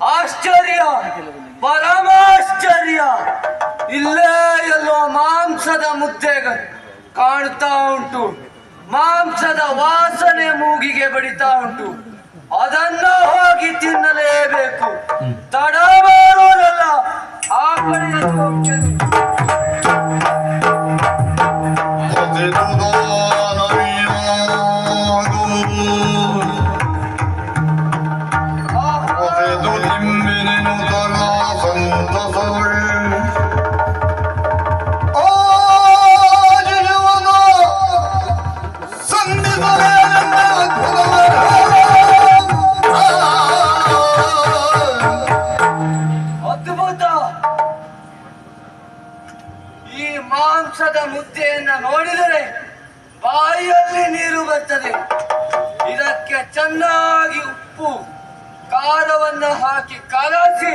ಆಶ್ಚರ್ಯ! ಪರಮಾಶ್ಚರ್ಯ! ಇಲ್ಲೇ ಎಲ್ಲೋ ಮಾಂಸದ ಮುದ್ದೆ ಕಾಣ್ತಾ ಉಂಟು. ಮಾಂಸದ ವಾಸನೆ ಮೂಗಿಗೆ ಬಡಿತಾ ಉಂಟು. ಅದನ್ನ ಹೋಗಿ ತಿನ್ನಲೇಬೇಕು. ತಡ ಮಾಡೋದಲ್ಲ ಆ ಮಾಂಸದ ಮುದ್ದೆಯನ್ನ ನೋಡಿದರೆ ಬಾಯಲ್ಲಿ ನೀರು ಬರ್ತದೆ. ಇದಕ್ಕೆ ಚೆನ್ನಾಗಿ ಉಪ್ಪು ಖಾರವನ್ನ ಹಾಕಿ ಕಲಸಿ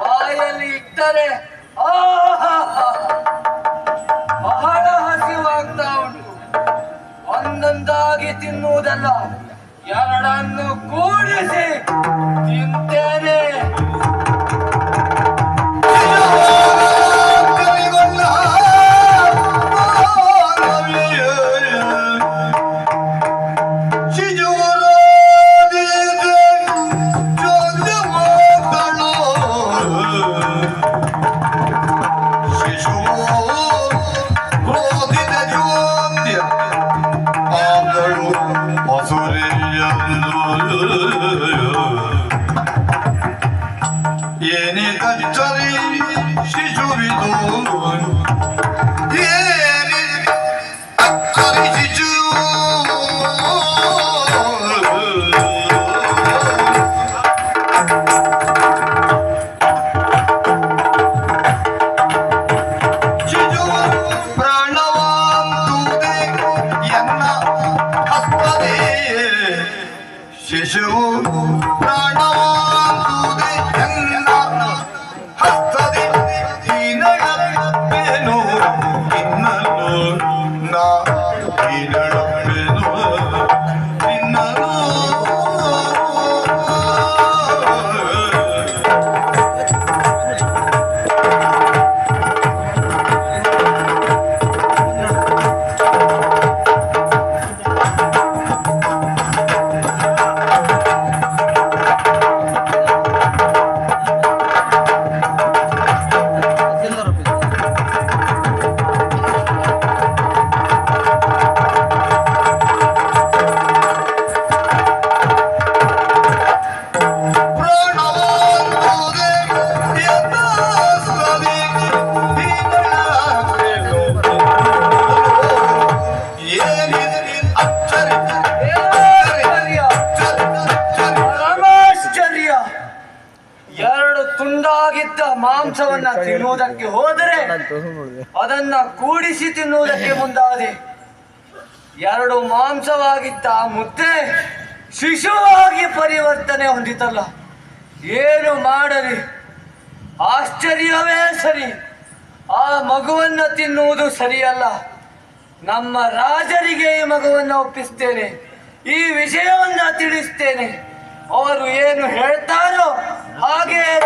ಬಾಯಲ್ಲಿ ಇಟ್ಟರೆ. ಬಹಳ ಹಸಿವಾಗ್ತಾ ಉಂಟು ಒಂದೊಂದಾಗಿ ತಿನ್ನುವುದಲ್ಲ ಎರಡನ್ನು ಕೂಡಿಸಿ ತಿಂತೇನೆ ತುಂಡಾಗಿದ್ದ ಮಾಂಸವನ್ನ ತಿನ್ನುವುದಕ್ಕೆ ಹೋದರೆ ಅದನ್ನ ಕೂಡಿಸಿ ತಿನ್ನುವುದಕ್ಕೆ ಮುಂದಾದೆ. ಎರಡು ಮಾಂಸವಾಗಿದ್ದ ಆ ಮುದ್ದೆ ಶಿಶುವಾಗಿ ಪರಿವರ್ತನೆ ಹೊಂದಿತಲ್ಲ. ಏನು ಮಾಡಲಿ? ಆಶ್ಚರ್ಯವೇ ಸರಿ. ಆ ಮಗುವನ್ನ ತಿನ್ನುವುದು ಸರಿಯಲ್ಲ. ನಮ್ಮ ರಾಜರಿಗೆ ಈ ಮಗುವನ್ನು ಒಪ್ಪಿಸ್ತೇನೆ. ಈ ವಿಷಯವನ್ನ ತಿಳಿಸ್ತೇನೆ. ಅವರು ಏನು ಹೇಳ್ತಾರೋ ಹಾಗೆ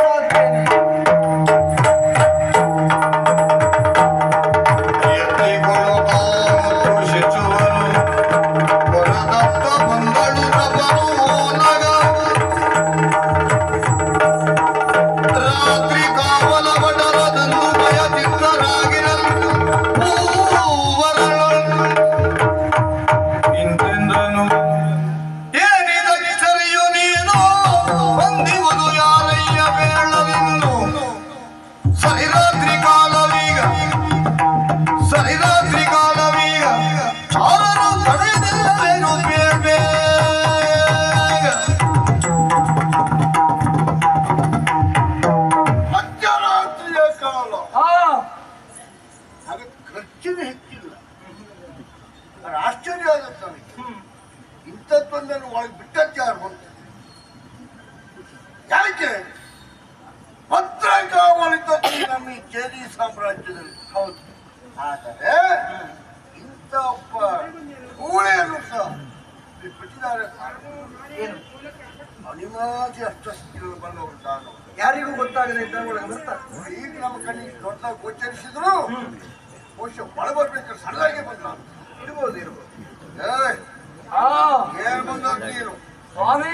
ಇಂಥದ್ದೊಂದನ್ನು ಒಳಗೆ ಬಿಟ್ಟಕ್ಕೆ ಯಾರು ಯಾಕೆ? ಒಳಿತದ್ದು ನಮ್ಮ ಈ ಕೇರಿ ಸಾಮ್ರಾಜ್ಯದಲ್ಲಿ. ಹೌದು. ಆದರೆ ಇಂಥ ಒಬ್ಬ ಊಳೆಯನ್ನು ಸಹ ಬಿಟ್ಟಿದ್ದಾರೆ ಏನು? ಅನಿವಾರ್ಯ ಅಷ್ಟು ಬಂದವರು ನಾನು ಯಾರಿಗೂ ಗೊತ್ತಾಗದೆ ಇದ್ದಾಗ ಒಳಗೆ ಬರ್ತಾರೆ ಈಗ ನಮ್ಮ ಕಣ್ಣಿಗೆ ದೊಡ್ಡ ಗೋಚರಿಸಿದ್ರು. ಬಹುಶಃ ಒಳಬರ್ಬೇಕು ಸಣ್ಣದಾಗಿ ಬಂದ. ಇರ್ಬೋದು ಇರ್ಬೋದು. ಏನ್ ಬಂದ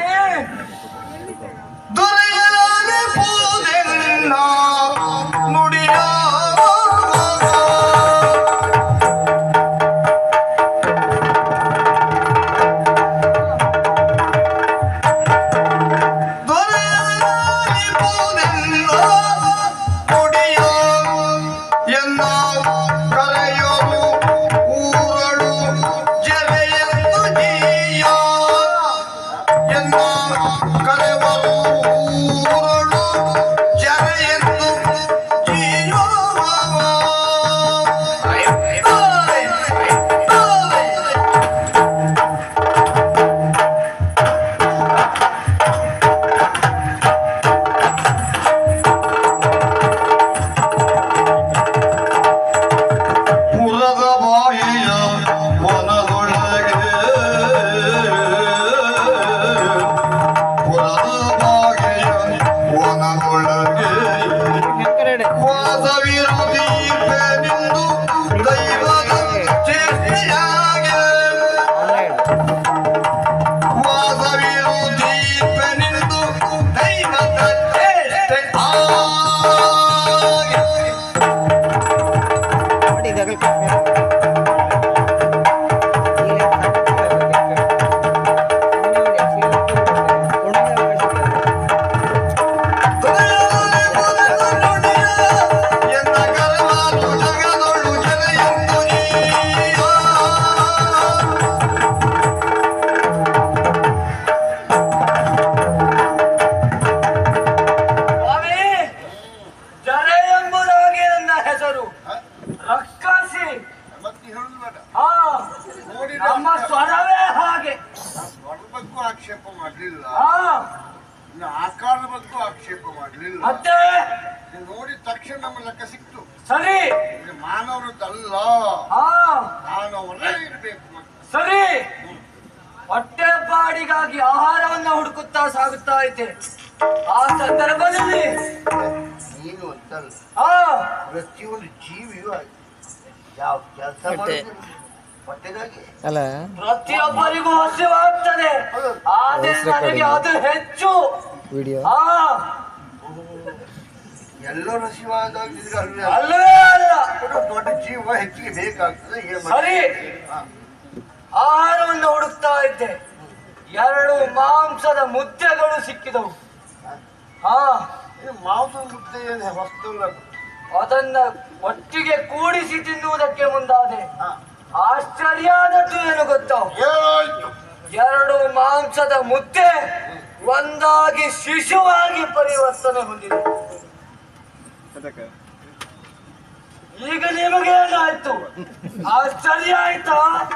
ಸಾಗುತ್ತಾ ಆ ಸಂದರ್ಭದಲ್ಲಿ ನೀನು ಅಂತಲ್ಲ. ಹಾ ಪ್ರತಿಯೊಂದು ಜೀವಿಯೂ ಯಾವ ಕೆಲಸ ಅಲ್ಲ. ಪ್ರತಿಯೊಬ್ಬರಿಗೂ ಹಸಿವಾಗ್ತದೆ. ಆದರೆ ನನಗೆ ಅದು ಹೆಚ್ಚು. ವಿಡಿಯೋ. ಹಾ ಎಲ್ಲರೂ ಹಸಿವಾದಾಗಿದ್ರೆ ಅಲ್ಲವೇ ಅಲ್ಲ ದೊಡ್ಡ ಜೀವ ಹೆಚ್ಚಿಗೆ ಬೇಕಾಗ್ತದೆ ಏನ್ ಸರಿ. ಹಾ. ಆಹಾರವನ್ನು ಹುಡುಕ್ತಾ ಇದ್ದೆ. ಎರಡು ಮಾಂಸದ ಮುದ್ದೆಗಳು ಸಿಕ್ಕಿದವು. ಹಾ. ಮುದ್ದೆ. ಅದನ್ನ ಒಟ್ಟಿಗೆ ಕೂಡಿಸಿ ತಿನ್ನುವುದಕ್ಕೆ ಮುಂದಾದೆ. ಆಶ್ಚರ್ಯ ಆಶ್ಚರ್ಯಾದದ್ದು ಏನು ಗೊತ್ತಾ? ಎರಡು ಮಾಂಸದ ಮುದ್ದೆ ಒಂದಾಗಿ ಶಿಶುವಾಗಿ ಪರಿವರ್ತನೆ ಹೊಂದಿದೆ. ಈಗ ನಿಮಗೇನಾಯ್ತು? ಆಶ್ಚರ್ಯ ಆಯ್ತಾ?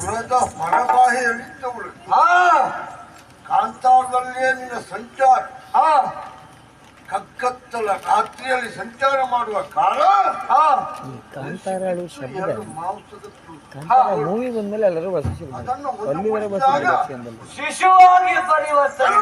ಗೃಹದ ಹೊರಬಾಹಿಯಲ್ಲಿದ್ದವಳು ಹಾ ಕಾಂತಾರದಲ್ಲಿಯೇ ನಿನ್ನ ಸಂಚಾರ. ಹಾ ಕಕ್ಕತ್ತಲ ರಾತ್ರಿಯಲ್ಲಿ ಸಂಚಾರ ಮಾಡುವ ಕಾಲ. ಹಾ ಕಾಂತಾರಾಳು ಶಬ್ದ. ಕಾಂತಾರ ಮೂವಿ ಬಂದ್ಮೇಲೆ ಎಲ್ಲರೂ ಅಲ್ಲಿವರೆ ಬಸ್ ಮುಟ್ಟಿದಾಗ ಶಿಶುವಾಗಿ ಪರಿವರ್ತನೆ.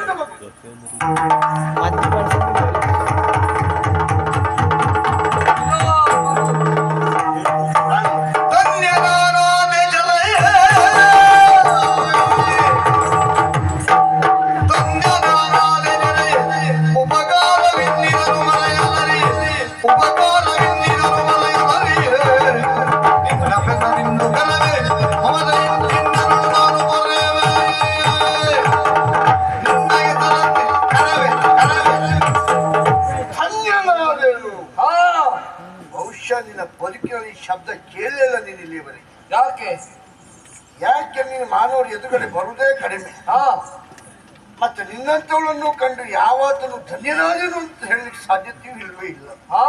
ಕೇಳಲಿಲ್ಲ ನೀನು ಇಲ್ಲಿವರೆಗೆ. ಯಾಕೆ? ಯಾಕೆ ನೀನು ಮಾನವರು ಎದುರುಗಡೆ ಬರುವುದೇ ಕಡಿಮೆ? ಹಾ. ಮತ್ತೆ ನಿನ್ನಂತವಳನ್ನು ಕಂಡು ಯಾವತ್ತೂ ಧನ್ಯನಾದನು ಅಂತ ಹೇಳಲಿಕ್ಕೆ ಸಾಧ್ಯತೆಯೂ ಇಲ್ವೇ ಇಲ್ಲ. ಹಾ.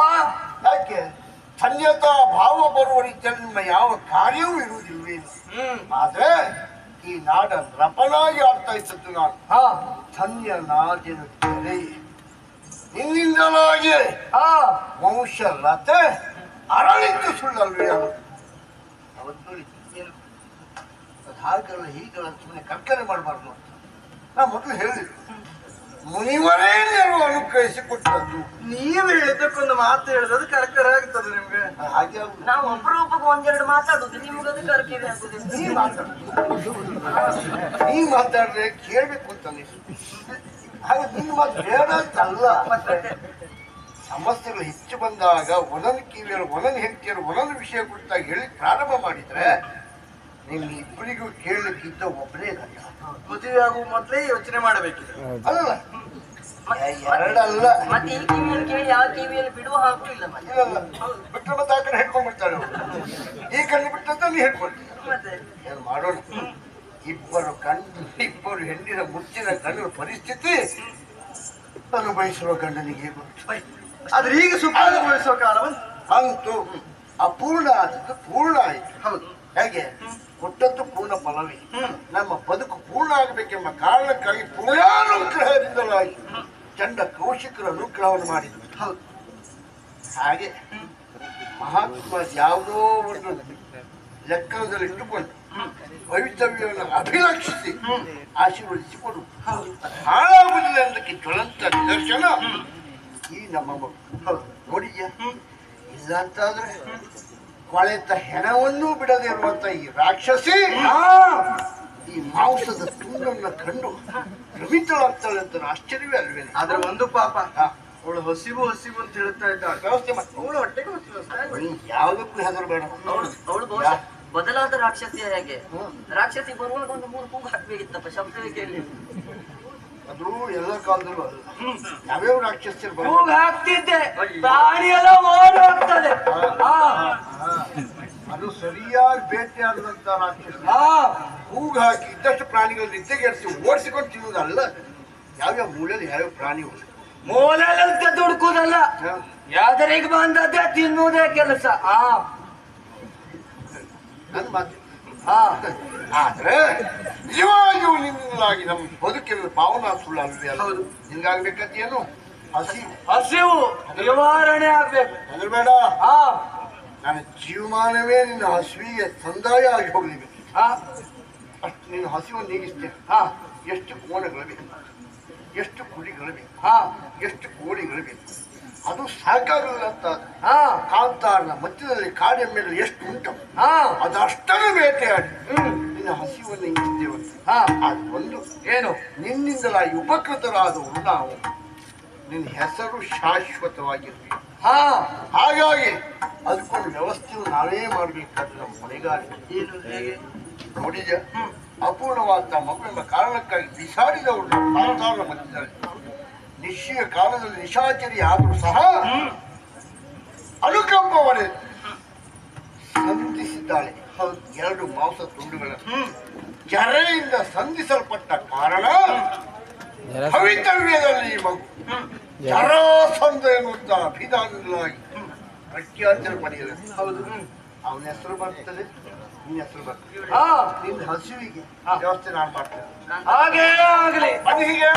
ಯಾಕೆ? ಧನ್ಯತಾ ಭಾವ ಬರುವ ರೀತಿಯಲ್ಲಿ ನಿಮ್ಮ ಯಾವ ಕಾರ್ಯವೂ ಇರುವುದಿಲ್ಲವೇ ಇಲ್ಲ. ಹ್ಮ್. ಆದ್ರೆ ಈ ನಾಡ ರಪನಾಗಿ ಆಡ್ತಾ ಇದ್ದದ್ದು ನಾನು. ಹಾ. ಧನ್ಯನಾದೆನು ನಿನ್ನಿಂದಲಾಗಿ ಹಾ. ವಂಶ ಲತೆ ಅರಳಿದ್ದು ಸುಳ್ಳಲ್ವೇ? ಅವತ್ತು ಅದು ಹಾಗಲ್ಲ ಹೀಗಲ್ಲ ಸುಮ್ಮನೆ ಕರ್ಕನೆ ಮಾಡಬಾರ್ದು ಅಂತ. ನಾ ಮೊದಲು ಹೇಳಿದೆ. ಮುನಿವರೇ ನೀವು ಅನುಗ್ರಹಿಸಿ ಕೊಟ್ಟದ್ದು ನೀವು ಹೇಳಿದ್ದಕ್ಕೊಂದು ಮಾತು ಹೇಳಿದ್ರೆ ಕರ್ಕರ ಆಗ್ತದೆ ನಿಮ್ಗೆ. ಹಾಗೆ ಆಗುದು. ನಾವು ಒಬ್ರೊಬ್ಬಗೆ ಒಂದೆರಡು ಮಾತಾಡುದು ನಿಮ್ಗದು ಕರ್ಕೇರಿ ಕರ್ಕಿರಿ ಆಗುದಿಲ್ಲ. ನೀ ಮಾತಾಡುದು ನೀ ಮಾತಾಡ್ರೆ ಕೇಳ್ಬೇಕು ಅಂತ ನೀವು ಹಾಗೆ ನಿನ್ನ ಮಾತು ಬೇಡ ಅಂತ ಅಲ್ಲ. ಸಮಸ್ಯೆಗಳು ಹೆಚ್ಚು ಬಂದಾಗ ಒಂದೊಂದು ಕಿವಿಯರು ಒಂದೊಂದು ಹೆಂಡತಿಯರು ಒಂದೊಂದು ವಿಷಯ ಕುರಿತಾಗಿ ಹೇಳಿ ಪ್ರಾರಂಭ ಮಾಡಿದ್ರೆ ನಿಮ್ಗೆ ಇಬ್ಬರಿಗೂ ಕೇಳಲಿಕ್ಕಿದ್ದ ಒಬ್ಬನೇ ಗಂಡ. ಮದುವೆ ಆಗುವ ಮೊದಲೇ ಯೋಚನೆ ಮಾಡಬೇಕಿದೆ. ಅಲ್ಲ. ಎರಡಲ್ಲ. ಮತ್ತೆ ಈ ಕಿವಿಯಲ್ಲಿ ಕೇಳಿ ಆ ಕಿವಿಯಲ್ಲಿ ಬಿಡುವ ಹಾಗೂ ಇಲ್ಲ ಮತ್ತೆ ಬಿಟ್ಟರೆ ಮತ್ತೆ ಆ ಕಡೆ. ಈ ಕಣ್ಣು ಬಿಟ್ಟಂತ ಮತ್ತೆ? ಏನು ಮಾಡೋಣ? ಇಬ್ಬರು ಗಂಡು ಇಬ್ಬರು ಹೆಣ್ಣಿನ ಮುಚ್ಚಿನ ಕಣ್ಣು ಪರಿಸ್ಥಿತಿ ಅನುಭವಿಸುವ ಗಂಡನಿಗೆ ಗೊತ್ತು. ಆದ್ರೆ ಈಗ ಸುಪ್ರಾಣಗೊಳಿಸುವ ಕಾಲ ಅಂತು ಅಂತೂ ಅಪೂರ್ಣ ಆದದ್ದು ಪೂರ್ಣ ಆಯಿತು. ಹೌದು. ಹೇಗೆ? ಕೊಟ್ಟದ್ದು ಪೂರ್ಣ ಫಲವೇ. ನಮ್ಮ ಬದುಕು ಪೂರ್ಣ ಆಗಬೇಕೆಂಬ ಕಾರಣಕ್ಕಾಗಿ ಪೂರ್ಣಾನುಗ್ರಹದಿಂದಲಾಗಿ ಚಂಡ ಕೌಶಿಕರ ಅನುಗ್ರಹವನ್ನು ಮಾಡಿದ್ರು. ಹೌದು. ಹಾಗೆ ಮಹಾತ್ಮ ಯಾವುದೋ ಒಂದು ಲೆಕ್ಕದಲ್ಲಿ ಇಟ್ಟುಕೊಂಡು ವೈವಿಧ್ಯವನ್ನು ಅಭಿಲಕ್ಷಿಸಿ ಆಶೀರ್ವದಿಸಿಕೊಡು ಹಾಳಾಗುವುದಿಲ್ಲ ಎಂದಕ್ಕೆ ಜ್ವಲಂತ ನಿದರ್ಶನ ಈ ನಮ್ಮ ನೋಡಿ ಹೌದು ನೋಡಿದ್ಯಾ? ಇಲ್ಲ ಅಂತಾದ್ರೆ ಕೊಳೆತ ಹೆಣವನ್ನೂ ಬಿಡದೆ ಇರುವಂತ ಈ ರಾಕ್ಷಸಿ ಈ ಮಾಂಸದ ತುಂಡನ್ನ ಕಂಡು ಭ್ರಮಿತಳಾಗ್ತಾಳೆ ಅಂತ ಆಶ್ಚರ್ಯವೇ ಅಲ್ವೇ? ಆದ್ರೆ ಒಂದು ಪಾಪ. ಅವಳು ಹಸಿವು ಹಸಿವು ಅಂತ ಹೇಳ್ತಾ ಇದ್ದಾಳೆ. ವ್ಯವಸ್ಥೆ ಅವಳು ಹೊಟ್ಟೆಗೆ ಯಾವುದಕ್ಕೂ ಹೆದರಬೇಡ. ಅವಳು ಅವಳು ಬದಲಾದ ರಾಕ್ಷಸಿಯ ಹೇಗೆ ರಾಕ್ಷಸಿ ಬರುವಾಗ ಒಂದು ಮೂರು ಕೂಗು ಹಾಕ್ಬೇಕಿತ್ತಪ್ಪ ಶಬ್ದವೇ ಕೇಳಿ ಅದು ಎಲ್ಲ ಕಾಲದಲ್ಲೂ ಅಲ್ಲ ಯಾವ್ಯಾವ ರಾಕ್ಷಸರು ಬರಲ್ಲ ಹಾಕ್ತಿದ್ದೆ. ಪ್ರಾಣಿ ಎಲ್ಲ ಓಡಿ ಹೋಗ್ತದೆ. ಹಾ. ಅದು ಸರಿಯಾಗಿ ಬೇಟೆಯಾಡಿದಂತ ರಾಕ್ಷಸ. ಆ, ಹೂಗ್ ಹಾಕಿ ಇದ್ದಷ್ಟು ಪ್ರಾಣಿಗಳು ನಿದ್ದೆಗೆಡಿಸಿ ಓಡಿಸಿಕೊಂಡು ತಿನ್ನುವುದಲ್ಲ. ಯಾವ್ಯಾವ ಮೂಲೆಯಲ್ಲಿ ಯಾವ್ಯಾವ ಪ್ರಾಣಿ ಉಂಟು ಮೂಲೆಲ್ಲ ದುಡ್ಕುದಲ್ಲ ಯಾವ್ದರಿಗೆ ಬಂದದ್ದೇ ತಿನ್ನುವುದೇ ಕೆಲಸ. ಆ ನನ್ನ ಮಾತು ಹಾ ಆದ್ರೆ ನಿಜವಾಗಿಯೂ ನಿಮ್ಮಿಂದಾಗಿ ನಮ್ಮ ಬದುಕಿನ ಭಾವನಾ ಸುಳ್ಳ ಅಲ್ವೇ? ಅಲ್ಲ ಹೌದು. ನಿನ್ಗಾಗ್ಬೇಕಂತೇನು ಹಸಿ ಹಸಿವು ನಿವಾರಣೆ ಆಗ್ಬೇಕು. ಹೆದರ್ಬೇಡ ಹಾ ನನ್ನ ಜೀವಮಾನವೇ ನಿನ್ನ ಹಸಿವಿಗೆ ಸಂದಾಯ ಆಗಿ ಹೋಗ್ಲಿ ಹಾ ಅಷ್ಟು ನೀನು ಹಸಿವು ನೀಗಿಸ್ತೇನೆ ಹಾ ಎಷ್ಟು ಕೋಣಗಳು ಬೇಕು ಎಷ್ಟು ಕುಡಿಗಳು ಬೇಕು ಹಾ ಎಷ್ಟು ಕೋಳಿಗಳು ಬೇಕು ಅದು ಸಾಕಾಗಲ್ಲ ಅಂತ ಹಾ. ಕಾಂತಾರನ ಮಧ್ಯದಲ್ಲಿ ಕಾಡಿನ ಮೇಲೆ ಎಷ್ಟು ಉಂಟು? ಹಾ. ಅದಷ್ಟನ್ನು ಬೇಟೆಯಾಡಿ ನಿನ್ನ ಹಸಿವನ್ನು ಹಿಂಗಿದ್ದೇವಂತೆ ಹಾ. ಅದು ಒಂದು ಏನು? ನಿನ್ನಿಂದಲ ಉಪಕೃತರಾದವರು ನಾವು. ನಿನ್ನ ಹೆಸರು ಶಾಶ್ವತವಾಗಿರ್ಬೇಕು ಹಾ. ಹಾಗಾಗಿ ಅದಕ್ಕೊಂದು ವ್ಯವಸ್ಥೆಯನ್ನು ನಾವೇ ಮಾಡಬೇಕಾದ್ರೆ ನಮ್ಮ ಹೇಗೆ ನೋಡಿದ ಅಪೂರ್ಣವಾದ ಮಗುವೆಂಬ ಕಾರಣಕ್ಕಾಗಿ ಬಿಸಾಡಿದವರು ಕಾಂತಾರನ ಮಧ್ಯದಲ್ಲಿ. ನಿಶ್ಚಯ ಕಾಲದಲ್ಲಿ ನಿಶಾಚರಿ ಆದರೂ ಸಹ ಅನುಕಂಪವನೇ ಸಂಧಿಸಿದ್ದಾಳೆ. ಎರಡು ಮಾಂಸ ತುಂಡುಗಳನ್ನು ಜರೆಯಿಂದ ಸಂಧಿಸಲ್ಪಟ್ಟ ಕಾರಣ ಭವಿತವ್ಯದಲ್ಲಿ ಮಗು. ಜರಾಸಂಧ ಎನ್ನುವಂತ ಅಭಿಧಾನಗಳಾಗಿ ಪ್ರಖ್ಯಾತಿಯನ್ನು ಪಡೆಯಲು ಹೌದು ಅವನ ಹೆಸರು ಬರ್ತದೆ. ನಿನ್ನ ಹೆಸರು ಬರ್ತದೆ ಹಾ. ನಿನ್ನ ಹಸುವಿಗೆ ವ್ಯವಸ್ಥೆ ನಾನು ಮಾಡ್ತೇನೆ. ಹಾಗೇ ಆಗಲಿ. ಹೀಗೆ.